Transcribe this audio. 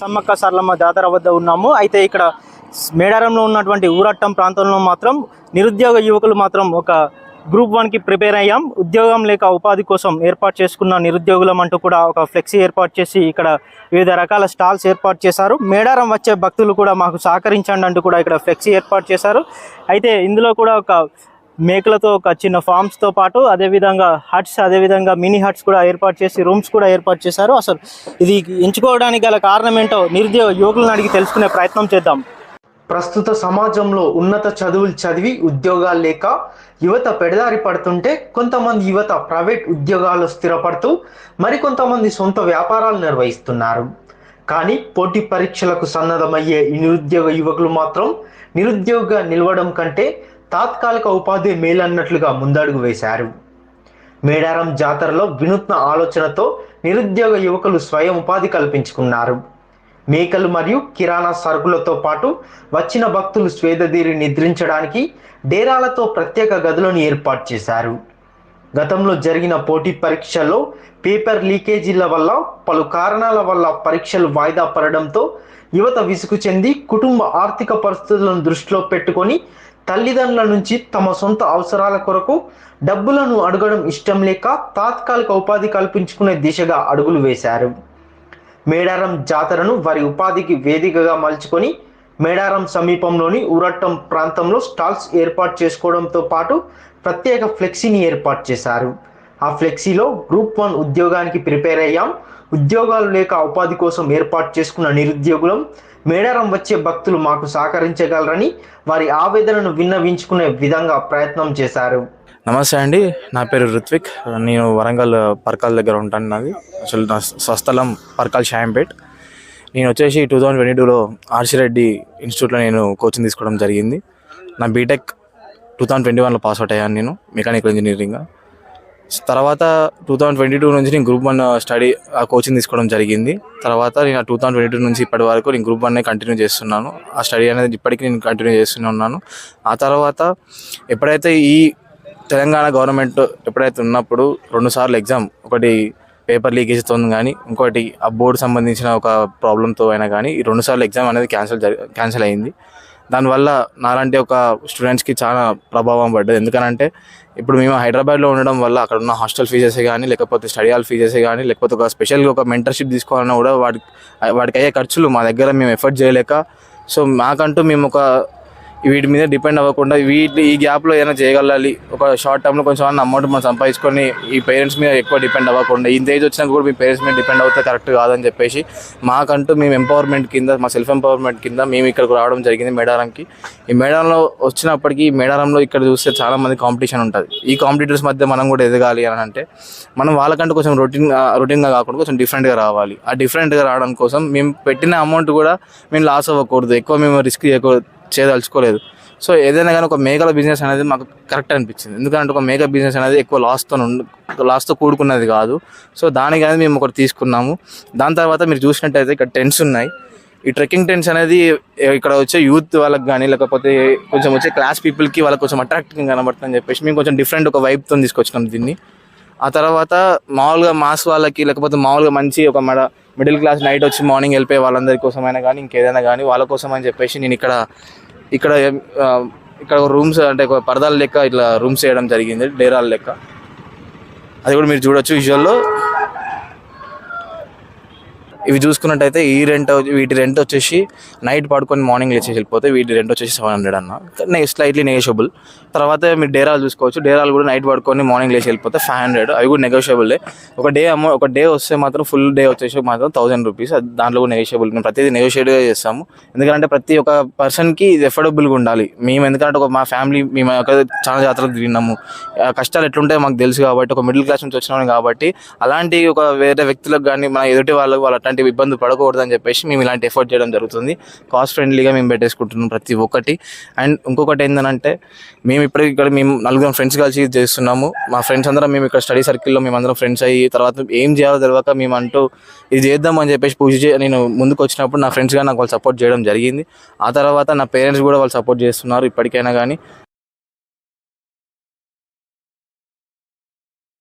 సమ్మక్క సార్లమ్మ జాతర వద్ద ఉన్నాము. అయితే ఇక్కడ మేడారంలో ఉన్నటువంటి ఊరట్టం ప్రాంతంలో మాత్రం నిరుద్యోగ యువకులు మాత్రం ఒక గ్రూప్ వన్కి ప్రిపేర్ అయ్యాం. ఉద్యోగం లేక ఉపాధి కోసం ఏర్పాటు చేసుకున్న నిరుద్యోగులం అంటూ కూడా ఒక ఫ్లెక్సీ ఏర్పాటు చేసి ఇక్కడ వివిధ రకాల స్టాల్స్ ఏర్పాటు చేశారు. మేడారం వచ్చే భక్తులు కూడా మాకు సహకరించండి అంటూ కూడా ఇక్కడ ఫ్లెక్సీ ఏర్పాటు చేశారు. అయితే ఇందులో కూడా ఒక మేకలతో ఒక చిన్న ఫార్మ్స్తో పాటు అదేవిధంగా హట్స్ అదేవిధంగా మినీ హట్స్ కూడా ఏర్పాటు చేసి రూమ్స్ కూడా ఏర్పాటు చేశారు. అసలు ఇది ఎంచుకోవడానికి గల కారణం ఏంటో నిరుద్యోగ యువకులను అడిగి తెలుసుకునే ప్రయత్నం చేద్దాం. ప్రస్తుత సమాజంలో ఉన్నత చదువులు చదివి ఉద్యోగాలు లేక యువత పెడదారి పడుతుంటే కొంతమంది యువత ప్రైవేట్ ఉద్యోగాలు స్థిరపడుతూ మరికొంతమంది సొంత వ్యాపారాలు నిర్వహిస్తున్నారు. కానీ పోటీ పరీక్షలకు సన్నద్ధమయ్యే ఈ నిరుద్యోగ యువకులు మాత్రం నిరుద్యోగ నిలవడం కంటే తాత్కాలిక ఉపాధి మేలన్నట్లుగా ముందడుగు వేశారు. మేడారం జాతరలో వినూత్న ఆలోచనతో నిరుద్యోగ యువకులు స్వయం ఉపాధి కల్పించుకున్నారు. మేకలు మరియు కిరాణా సరుకులతో పాటు వచ్చిన భక్తులు స్వేదదీరి నిద్రించడానికి డేరాలతో ప్రత్యేక గదులను ఏర్పాటు చేశారు. గతంలో జరిగిన పోటీ పరీక్షల్లో పేపర్ లీకేజీల వల్ల పలు కారణాల వల్ల పరీక్షలు వాయిదా పడడంతో యువత విసుగు చెంది కుటుంబ ఆర్థిక పరిస్థితులను దృష్టిలో పెట్టుకొని తల్లిదండ్రుల నుంచి తమ సొంత అవసరాల కొరకు డబ్బులను అడగడం ఇష్టం లేక తాత్కాలిక ఉపాధి కల్పించుకునే దిశగా అడుగులు వేశారు. మేడారం జాతరను వారి ఉపాధికి వేదికగా మలుచుకొని మేడారం సమీపంలోని ఊరట్టం ప్రాంతంలో స్టాల్స్ ఏర్పాటు చేసుకోవడంతో పాటు ప్రత్యేక ఫ్లెక్సీని ఏర్పాటు చేశారు. ఆ ఫ్లెక్సీలో గ్రూప్ వన్ ఉద్యోగానికి ప్రిపేర్ అయ్యాం. ఉద్యోగాలు లేక ఉపాధి కోసం ఏర్పాటు చేసుకున్న నిరుద్యోగులం మేడారం వచ్చే భక్తులు మాకు సహకరించగలరని వారి ఆవేదనను విన్నవించుకునే విధంగా ప్రయత్నం చేశారు. నమస్తే అండి నా పేరు రుత్విక్ నేను వరంగల్ పర్కాల్ దగ్గర ఉంటాను నాది. అసలు నా స్వస్థలం పర్కాల్ షాయంపేట్. నేను వచ్చేసి టూ థౌజండ్ ట్వంటీ టూలో ఆర్సీ రెడ్డి ఇన్స్టిట్యూట్లో నేను కోచింగ్ తీసుకోవడం జరిగింది. నా బీటెక్ టూ థౌజండ్ ట్వంటీ వన్లో పాస్ అవుట్ అయ్యాను నేను మెకానికల్ ఇంజనీరింగ్ తర్వాత టూ థౌజండ్ ట్వంటీ టూ నుంచి నేను గ్రూప్ వన్ స్టడీ ఆ కోచింగ్ తీసుకోవడం జరిగింది. తర్వాత నేను టూ థౌజండ్ ట్వంటీ టూ నుంచి ఇప్పటి వరకు నేను గ్రూప్ వన్నే కంటిన్యూ చేస్తున్నాను. ఆ స్టడీ అనేది ఇప్పటికీ నేను కంటిన్యూ చేస్తూనే ఉన్నాను. ఆ తర్వాత ఎప్పుడైతే ఈ తెలంగాణ గవర్నమెంట్ ఎప్పుడైతే ఉన్నప్పుడు రెండుసార్లు ఎగ్జామ్ ఒకటి పేపర్ లీకేజ్తో కానీ ఇంకోటి ఆ బోర్డు సంబంధించిన ఒక ప్రాబ్లంతో అయినా కానీ ఈ రెండుసార్లు ఎగ్జామ్ అనేది క్యాన్సిల్ జరి క్యాన్సిల్ అయింది. దానివల్ల నాలాంటి ఒక స్టూడెంట్స్కి చాలా ప్రభావం పడ్డది. ఎందుకనంటే ఇప్పుడు మేము హైదరాబాద్లో ఉండడం వల్ల అక్కడ ఉన్న హాస్టల్ ఫీజెస్ కానీ లేకపోతే స్టడీ హాల్ ఫీజెస్ కానీ లేకపోతే ఒక స్పెషల్గా ఒక మెంటర్షిప్ తీసుకోవాలన్నా కూడా వాడికి వాడికి అయ్యే ఖర్చులు మా దగ్గర మేము ఎఫర్ట్ చేయలేక సో మాకంటూ మేము ఒక వీటి మీద డిపెండ్ అవ్వకుండా వీటి ఈ గ్యాప్లో ఏదైనా చేయగలాలి. ఒక షార్ట్ టర్మ్లో కొంచెం అమౌంట్ మనం సంపాదించుకొని ఈ పేరెంట్స్ మీద ఎక్కువ డిపెండ్ అవ్వకుండా ఇంత ఏజ్ వచ్చినా కూడా మీ పేరెంట్స్ మీద డిపెండ్ అవుతే కరెక్ట్ కాదని చెప్పేసి మాకంటూ మేము ఎంపవర్మెంట్ కింద మా సెల్ఫ్ ఎంపవర్మెంట్ కింద మేము ఇక్కడికి రావడం జరిగింది మేడారంకి. ఈ మేడారంలో వచ్చినప్పటికీ ఈ మేడారంలో ఇక్కడ చూస్తే చాలా మంది కాంపిటీషన్ ఉంటుంది. ఈ కాంపిటీటర్స్ మధ్య మనం కూడా ఎదగాలి అని అంటే మనం వాళ్ళకంటూ కొంచెం రొటీన్ రొటీన్గా కాకుండా కొంచెం డిఫరెంట్గా రావాలి. ఆ డిఫరెంట్గా రావడం కోసం మేము పెట్టిన అమౌంట్ కూడా మేము లాస్ అవ్వకూడదు. ఎక్కువ మేము రిస్క్ చేయకూడదు చేయదలుచుకోలేదు. సో ఏదైనా కానీ ఒక మేకల బిజినెస్ అనేది మాకు కరెక్ట్ అనిపించింది. ఎందుకంటే ఒక మేక బిజినెస్ అనేది ఎక్కువ లాస్తో లాస్తో కూడుకున్నది కాదు. సో దానికి అనేది మేము ఒకటి తీసుకున్నాము. దాని తర్వాత మీరు చూసినట్టయితే ఇక్కడ టెంట్స్ ఉన్నాయి. ఈ ట్రెక్కింగ్ టెంట్స్ అనేది ఇక్కడ వచ్చే యూత్ వాళ్ళకి కానీ లేకపోతే కొంచెం వచ్చే క్లాస్ పీపుల్కి వాళ్ళకి కొంచెం అట్రాక్టింగ్ కనబడుతుందని చెప్పేసి మేము కొంచెం డిఫరెంట్ ఒక వైబ్తో తీసుకొచ్చినాం దీన్ని. ఆ తర్వాత మామూలుగా మాస్ వాళ్ళకి లేకపోతే మామూలుగా మంచి ఒక మడ మిడిల్ క్లాస్ నైట్ వచ్చి మార్నింగ్ వెళ్ళిపోయే వాళ్ళందరి కోసమైనా కానీ ఇంకేదైనా కానీ వాళ్ళ కోసం అని చెప్పేసి నేను ఇక్కడ ఇక్కడ ఇక్కడ రూమ్స్ అంటే ఒక పరదాల లెక్క ఇట్లా రూమ్స్ వేయడం జరిగింది డేరాల లెక్క. అది కూడా మీరు చూడొచ్చు విజువల్లో ఇవి చూసుకున్నట్టయితే ఈ రెంట్ వీటి రెంట్ వచ్చేసి నైట్ పడుకొని మార్నింగ్ లేచేసి వెళ్ళిపోతే వీటి రెంట్ వచ్చేసి సెవెన్ హండ్రెడ్ అన్న. స్లైట్లీ నెగోషియబుల్ తర్వాత మీరు డేరాలు చూసుకోవచ్చు. డేరాలు కూడా నైట్ పడుకొని మార్నింగ్ లేచి వెళ్ళిపోతే ఫైవ్ హండ్రెడ్ అవి కూడా నెగోషియబుల్ ఒక డే అమౌంట్ ఒక డే వస్తే మాత్రం ఫుల్ డే వచ్చేసి మాత్రం థౌసండ్ రూపీస్ అది దాంట్లో కూడా నెగోషియబుల్ మేము ప్రతిదీ నెగోషియేట్గా చేస్తాము. ఎందుకంటే ప్రతి ఒక్క పర్సన్కి ఇది ఎఫోర్డబుల్గా ఉండాలి. మేము ఎందుకంటే ఒక మా ఫ్యామిలీ మేము ఒక చాలా జాతరలు తిరిగినాము. కష్టాలు ఎట్లుంటాయో మాకు తెలుసు కాబట్టి ఒక మిడిల్ క్లాస్ నుంచి వచ్చినాము కాబట్టి అలాంటి ఒక వేరే వ్యక్తులకు కానీ మన ఎదుటి వాళ్ళకు వాళ్ళు ఇలాంటివి ఇబ్బంది పడకూడదని చెప్పేసి మేము ఇలాంటి ఎఫర్ట్ చేయడం జరుగుతుంది. కాస్ట్ ఫ్రెండ్లీగా మేము పెట్టేసుకుంటున్నాం ప్రతి ఒక్కటి. అండ్ ఇంకొకటి ఏంటంటే మేము ఇప్పటికి ఇక్కడ మేము నలుగురు ఫ్రెండ్స్ కలిసి ఇది చేస్తున్నాము. మా ఫ్రెండ్స్ అందరం మేము ఇక్కడ స్టడీ సర్కిల్లో మేము అందరం ఫ్రెండ్స్ అయ్యి తర్వాత ఏం చేయాలో తెలియక మేము అంటూ ఇది చేద్దాం అని చెప్పేసి పూజ చే నేను ముందుకు వచ్చినప్పుడు నా ఫ్రెండ్స్గా నాకు వాళ్ళు సపోర్ట్ చేయడం జరిగింది. ఆ తర్వాత నా పేరెంట్స్ కూడా వాళ్ళు సపోర్ట్ చేస్తున్నారు ఇప్పటికైనా కానీ.